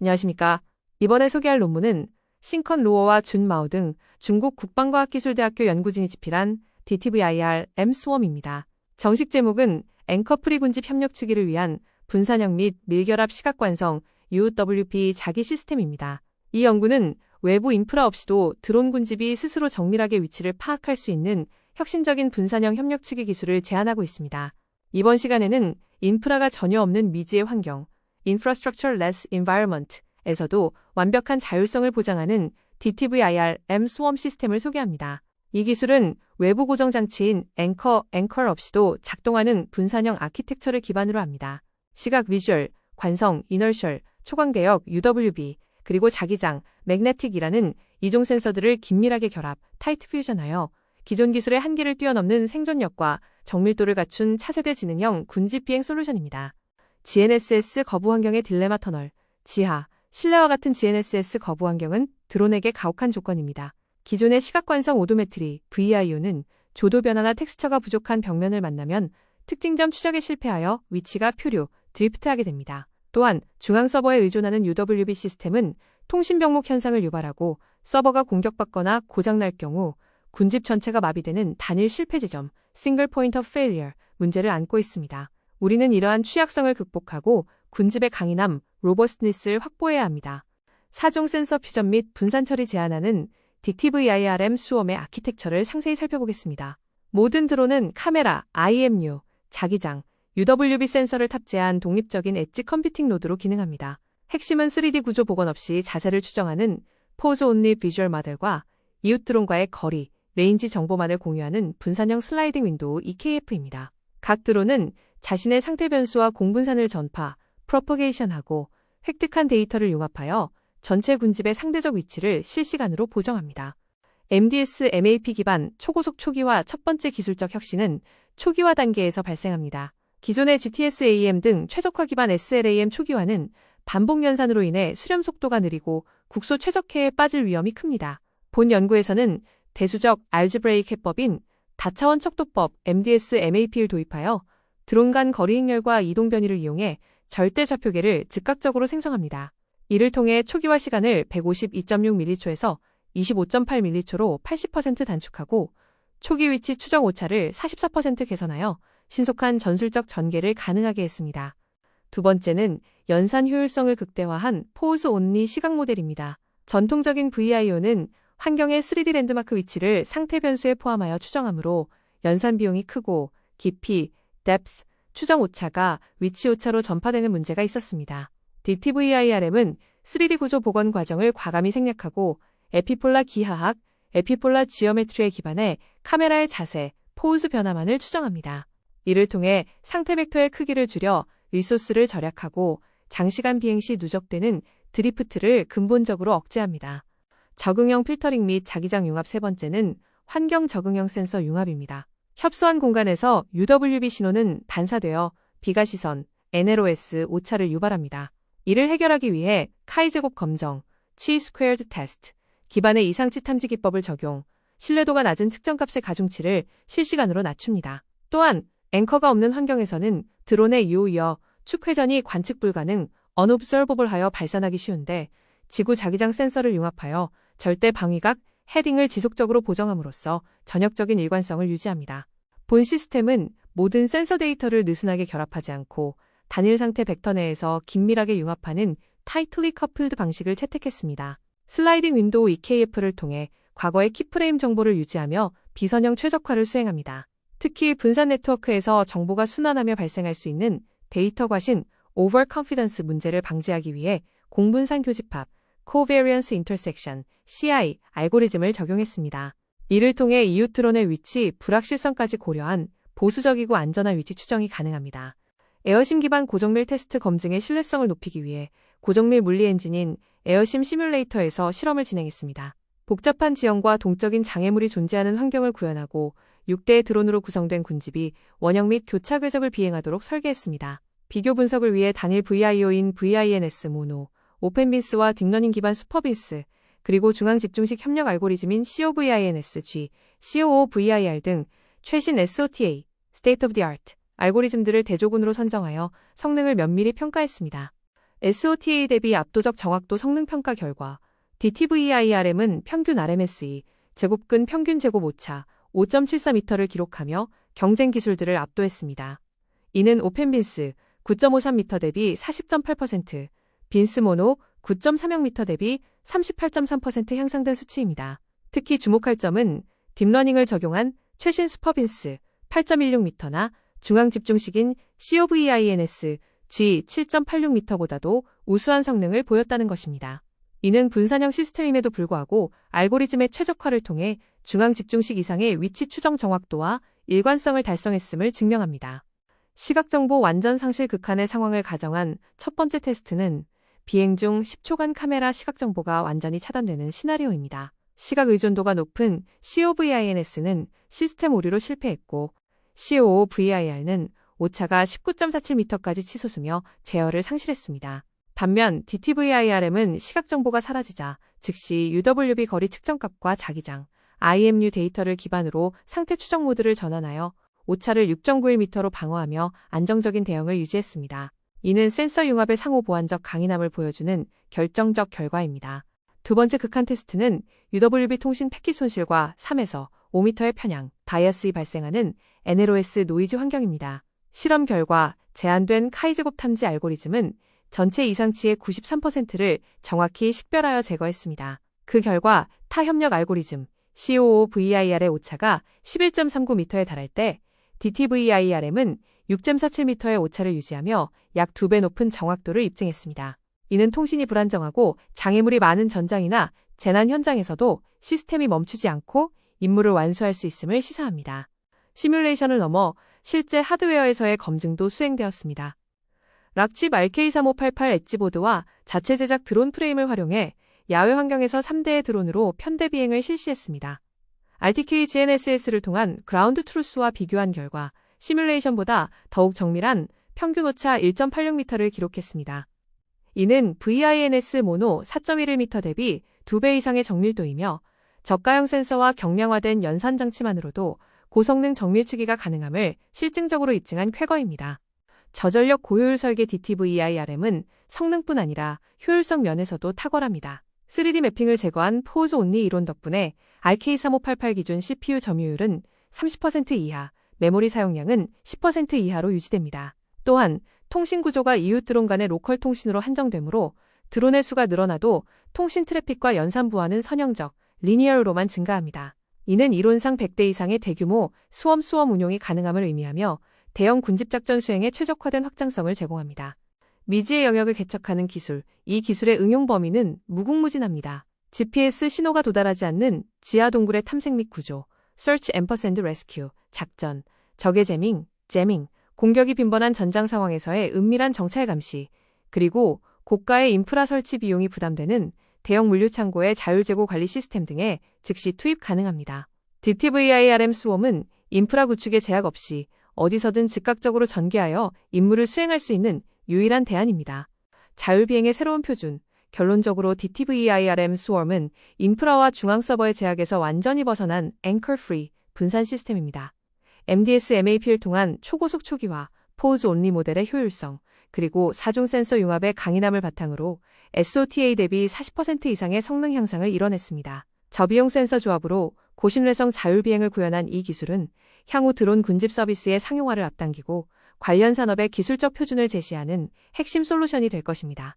안녕하십니까. 이번에 소개할 논문은 싱컨 로어와 준 마오 등 중국 국방과학기술대학교 연구진이 집필한 DTVIR M-스웜입니다. 정식 제목은 앵커 프리 군집 협력 추기를 위한 분산형 및 밀결합 시각관성 UWP 자기 시스템입니다. 이 연구는 외부 인프라 없이도 드론 군집이 스스로 정밀하게 위치를 파악할 수 있는 혁신적인 분산형 협력 추기 기술을 제안하고 있습니다. 이번 시간에는 인프라가 전혀 없는 미지의 환경, Infrastructureless Environment에서도 완벽한 자율성을 보장하는 DTVIR M-스웜 시스템을 소개합니다. 이 기술은 외부 고정 장치인 앵커, 앵커 없이도 작동하는 분산형 아키텍처를 기반으로 합니다. 시각 비주얼, 관성, 이널셜, 초광대역, UWB, 그리고 자기장, 맥네틱이라는 이종 센서들을 긴밀하게 결합, 타이트 퓨전하여 기존 기술의 한계를 뛰어넘는 생존력과 정밀도를 갖춘 차세대 지능형 군집 비행 솔루션입니다. GNSS 거부 환경의 딜레마 터널, 지하, 실내와 같은 GNSS 거부 환경은 드론에게 가혹한 조건입니다. 기존의 시각관성 오도메트리, VIO는 조도 변화나 텍스처가 부족한 벽면을 만나면 특징점 추적에 실패하여 위치가 표류, 드리프트하게 됩니다. 또한 중앙 서버에 의존하는 UWB 시스템은 통신 병목 현상을 유발하고 서버가 공격받거나 고장날 경우 군집 전체가 마비되는 단일 실패 지점, Point of Failure 문제를 안고 있습니다. 우리는 이러한 취약성을 극복하고 군집의 강인함, 로버스트니스를 확보해야 합니다. 사종 센서 퓨전 및 분산 처리 제한하는 DTVIRM 수험의 아키텍처를 상세히 살펴보겠습니다. 모든 드론은 카메라, IMU, 자기장, UWB 센서를 탑재한 독립적인 엣지 컴퓨팅 노드로 기능합니다. 핵심은 3D 구조 복원 없이 자세를 추정하는 포즈 온리 비주얼 모델과 이웃 드론과의 거리, 레인지 정보만을 공유하는 분산형 슬라이딩 윈도우 EKF입니다. 각 드론은 자신의 상태 변수와 공분산을 전파, 프로퍼게이션하고 획득한 데이터를 융합하여 전체 군집의 상대적 위치를 실시간으로 보정합니다. MDS MAP 기반 초고속 초기화 첫 번째 기술적 혁신은 초기화 단계에서 발생합니다. 기존의 GTS AM 등 최적화 기반 SLAM 초기화는 반복 연산으로 인해 수렴 속도가 느리고 국소 최적화에 빠질 위험이 큽니다. 본 연구에서는 대수적 알즈브레이크 해법인 다차원 척도법 MDS MAP를 도입하여 드론 간 거리 행렬과 이동 변이를 이용해 절대 좌표계를 즉각적으로 생성합니다. 이를 통해 초기화 시간을 152.6m초에서 25.8m초로 80% 단축하고 초기 위치 추정 오차를 44% 개선하여 신속한 전술적 전개를 가능하게 했습니다. 두 번째는 연산 효율성을 극대화한 포우스 온리 시각 모델입니다. 전통적인 VIO는 환경의 3D 랜드마크 위치를 상태 변수에 포함하여 추정하므로 연산 비용이 크고 깊이, depth, 추정 오차가 위치 오차로 전파되는 문제가 있었습니다. DTVIRM은 3D 구조 복원 과정을 과감히 생략하고 에피폴라 기하학, 에피폴라 지오메트리에 기반해 카메라의 자세, 포즈 변화만을 추정합니다. 이를 통해 상태 벡터의 크기를 줄여 리소스를 절약하고 장시간 비행 시 누적되는 드리프트를 근본적으로 억제합니다. 적응형 필터링 및 자기장 융합 세 번째는 환경 적응형 센서 융합입니다. 협소한 공간에서 UWB 신호는 반사되어 비가 시선, NLOS 오차를 유발합니다. 이를 해결하기 위해 카이 제곱 검정, 치 스퀘어드 테스트, 기반의 이상치 탐지 기법을 적용, 신뢰도가 낮은 측정값의 가중치를 실시간으로 낮춥니다. 또한 앵커가 없는 환경에서는 드론의 유이어, 축회전이 관측 불가능, 언옵설버블하여 발산하기 쉬운데 지구 자기장 센서를 융합하여 절대 방위각, 헤딩을 지속적으로 보정함으로써 전역적인 일관성을 유지합니다. 본 시스템은 모든 센서 데이터를 느슨하게 결합하지 않고 단일 상태 벡터 내에서 긴밀하게 융합하는 타이틀리 커플드 방식을 채택했습니다. 슬라이딩 윈도우 EKF를 통해 과거의 키프레임 정보를 유지하며 비선형 최적화를 수행합니다. 특히 분산 네트워크에서 정보가 순환하며 발생할 수 있는 데이터 과신, 오버 컨피던스 문제를 방지하기 위해 공분산 교집합, Covariance Intersection, CI 알고리즘을 적용했습니다. 이를 통해 이웃 드론의 위치, 불확실성까지 고려한 보수적이고 안전한 위치 추정이 가능합니다. 에어심 기반 고정밀 테스트 검증의 신뢰성을 높이기 위해 고정밀 물리 엔진인 에어심 시뮬레이터에서 실험을 진행했습니다. 복잡한 지형과 동적인 장애물이 존재하는 환경을 구현하고 6대의 드론으로 구성된 군집이 원형 및 교차 궤적을 비행하도록 설계했습니다. 비교 분석을 위해 단일 VIO인 VINS 모노, 오펜빈스와 딥러닝 기반 슈퍼빈스, 그리고 중앙 집중식 협력 알고리즘인 COVINSG, COOVIR 등 최신 SOTA, State of the Art 알고리즘들을 대조군으로 선정하여 성능을 면밀히 평가했습니다. SOTA 대비 압도적 정확도 성능 평가 결과 DTVIRM은 평균 RMSE, 제곱근 평균 제곱 오차 5.74m를 기록하며 경쟁 기술들을 압도했습니다. 이는 오펜빈스 9.53m 대비 40.8%, 빈스 모노 9.30m 대비 38.3% 향상된 수치입니다. 특히 주목할 점은 딥러닝을 적용한 최신 슈퍼빈스 8.16m나 중앙 집중식인 COVINS G 7.86m보다도 우수한 성능을 보였다는 것입니다. 이는 분산형 시스템임에도 불구하고 알고리즘의 최적화를 통해 중앙 집중식 이상의 위치 추정 정확도와 일관성을 달성했음을 증명합니다. 시각정보 완전 상실 극한의 상황을 가정한 첫 번째 테스트는 비행 중 10초간 카메라 시각 정보가 완전히 차단되는 시나리오입니다. 시각 의존도가 높은 COVINS는 시스템 오류로 실패했고 COVIR는 오차가 19.47m까지 치솟으며 제어를 상실했습니다. 반면 DTVIRM은 시각 정보가 사라지자 즉시 UWB 거리 측정값과 자기장, IMU 데이터를 기반으로 상태 추정 모드를 전환하여 오차를 6.91m로 방어하며 안정적인 대응을 유지했습니다. 이는 센서 융합의 상호 보완적 강인함을 보여주는 결정적 결과입니다. 두 번째 극한 테스트는 UWB 통신 패킷 손실과 3에서 5m의 편향, 바이어스이 발생하는 NLOS 노이즈 환경입니다. 실험 결과 제한된 카이제곱 탐지 알고리즘은 전체 이상치의 93%를 정확히 식별하여 제거했습니다. 그 결과 타 협력 알고리즘 COOVIR의 오차가 11.39m에 달할 때 DTVIRM은 6.47m의 오차를 유지하며 약 2배 높은 정확도를 입증했습니다. 이는 통신이 불안정하고 장애물이 많은 전장이나 재난 현장에서도 시스템이 멈추지 않고 임무를 완수할 수 있음을 시사합니다. 시뮬레이션을 넘어 실제 하드웨어에서의 검증도 수행되었습니다. 락칩 RK3588 엣지보드와 자체 제작 드론 프레임을 활용해 야외 환경에서 3대의 드론으로 편대 비행을 실시했습니다. RTK GNSS를 통한 그라운드 트루스와 비교한 결과 시뮬레이션보다 더욱 정밀한 평균 오차 1.86m를 기록했습니다. 이는 VINS 모노 4.11m 대비 2배 이상의 정밀도이며 저가형 센서와 경량화된 연산 장치만으로도 고성능 정밀치기가 가능함을 실증적으로 입증한 쾌거입니다. 저전력 고효율 설계 DTVIRM은 성능뿐 아니라 효율성 면에서도 탁월합니다. 3D 매핑을 제거한 포즈 온리 이론 덕분에 RK3588 기준 CPU 점유율은 30% 이하, 메모리 사용량은 10% 이하로 유지됩니다. 또한 통신 구조가 이웃 드론 간의 로컬 통신으로 한정되므로 드론의 수가 늘어나도 통신 트래픽과 연산 부하는 선형적, 리니어로만 증가합니다. 이는 이론상 100대 이상의 대규모 수엄 수엄 운용이 가능함을 의미하며 대형 군집작전 수행에 최적화된 확장성을 제공합니다. 미지의 영역을 개척하는 기술, 이 기술의 응용 범위는 무궁무진합니다. GPS 신호가 도달하지 않는 지하 동굴의 탐색 및 구조, Search Ampersand Rescue, 작전, 적의 재밍, 재밍, 공격이 빈번한 전장 상황에서의 은밀한 정찰 감시, 그리고 고가의 인프라 설치 비용이 부담되는 대형 물류 창고의 자율 재고 관리 시스템 등에 즉시 투입 가능합니다. DTVIRM 수홈은 인프라 구축에 제약 없이 어디서든 즉각적으로 전개하여 임무를 수행할 수 있는 유일한 대안입니다. 자율비행의 새로운 표준. 결론적으로 DTVIRM 스웜은 인프라와 중앙 서버의 제약에서 완전히 벗어난 앵커 프리 분산 시스템입니다. MDS MAP를 통한 초고속 초기화, 포즈 온리 모델의 효율성, 그리고 사중 센서 융합의 강인함을 바탕으로 SOTA 대비 40% 이상의 성능 향상을 이뤄냈습니다. 저비용 센서 조합으로 고신뢰성 자율비행을 구현한 이 기술은 향후 드론 군집 서비스의 상용화를 앞당기고 관련 산업의 기술적 표준을 제시하는 핵심 솔루션이 될 것입니다.